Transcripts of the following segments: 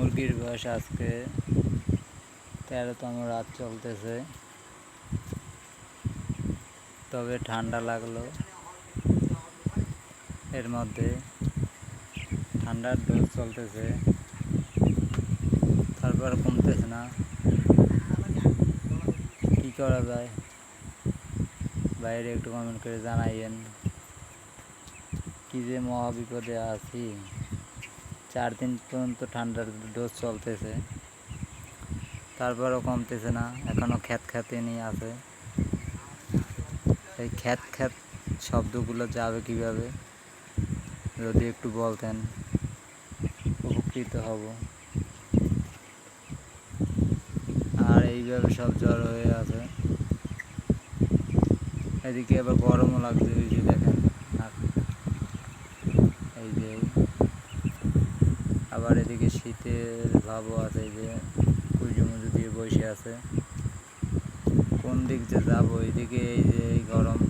ডিগ্রির বয়স আজকে তেরোতম রাত চলতেছে। তবে ঠান্ডা লাগল। এর মধ্যে ঠান্ডার ডোজ চলতেছে। তারপর কমতেছে না। কী করা যায়? বাইরে একটু কমেন্ট করে জানাইয়েন। কি যে মহাবিপদে আছি। চার দিন পর্যন্ত ঠান্ডার ডোজ চলতেছে। তারপরও কমতেছে না এখনও খ্যাত খ্যাতে নিয়ে আছে। এই খ্যাত খ্যাত শব্দগুলো যাবে কীভাবে? যদি একটু বলতেন, উপকৃত হব। আর এইভাবে সব জ্বর হয়ে আছে। এদিকে আবার গরমও লাগছে ওই যে দেখেন এই যে আবার এদিকে শীতের ভাবও আছে যে কুইজু মুজু দিয়ে বসে আছে, কোন দিক যে যাব? এইদিকে এই যে এই গরম।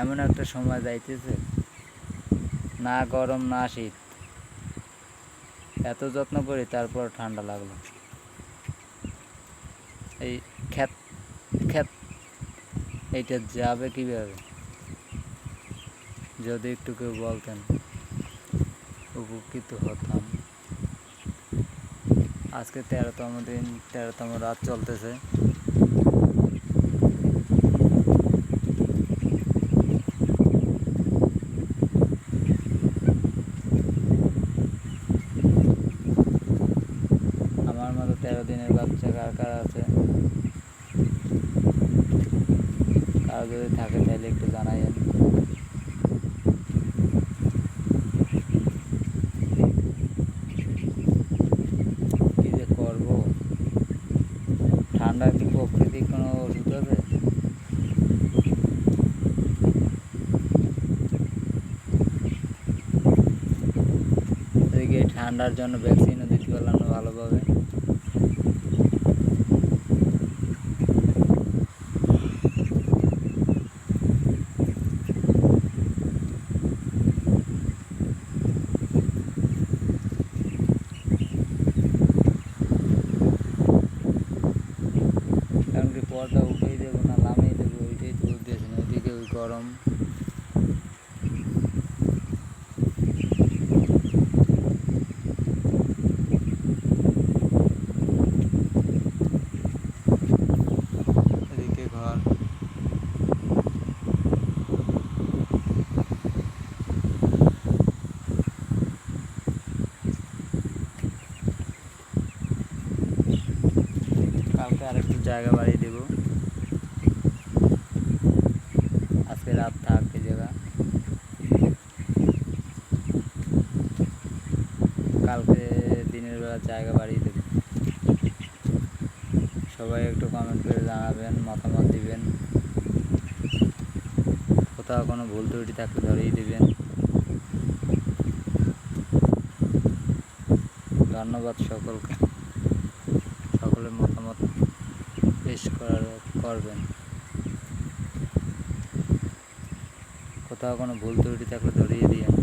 এমন একটা সময় যাইতেছে, না গরম, না শীত। এত যত্ন করি তারপর ঠান্ডা লাগল। এই খ্যাত খ্যাত এইটা যাবে কীভাবে? যদি একটু কেউ বলতেন। উপকৃত হতাম। আজকে তেরোতম দিন, তেরোতম রাত চলতেছে। আমার মতো তেরো দিনের বাচ্চা কার কার আছে? কার যদি থাকে তাহলে একটু জানাইয়েন কি যে করব প্রকৃতির কোনো ওষুধ হবে ঠান্ডার জন্য ভ্যাকসিনও দিতে পারলাম ভালোভাবে। গরম। কালকে আর একটু জায়গা বাড়িয়ে দেবো আজকে রাত থাক এই জায়গা কালকে দিনের বেলা জায়গা বাড়িয়ে দেবো। সবাই একটু কমেন্ট করে জানাবেন, মতামত দিবেন। কোথাও কোনো ভুল ত্রুটি থাকলে ধরেই দিবেন। ধন্যবাদ সকলকে। সকলের মতামত পেশ করার, করবেন। কোথাও কোনো ভুল ত্রুটি থাকলে ধরিয়ে দিয়েন।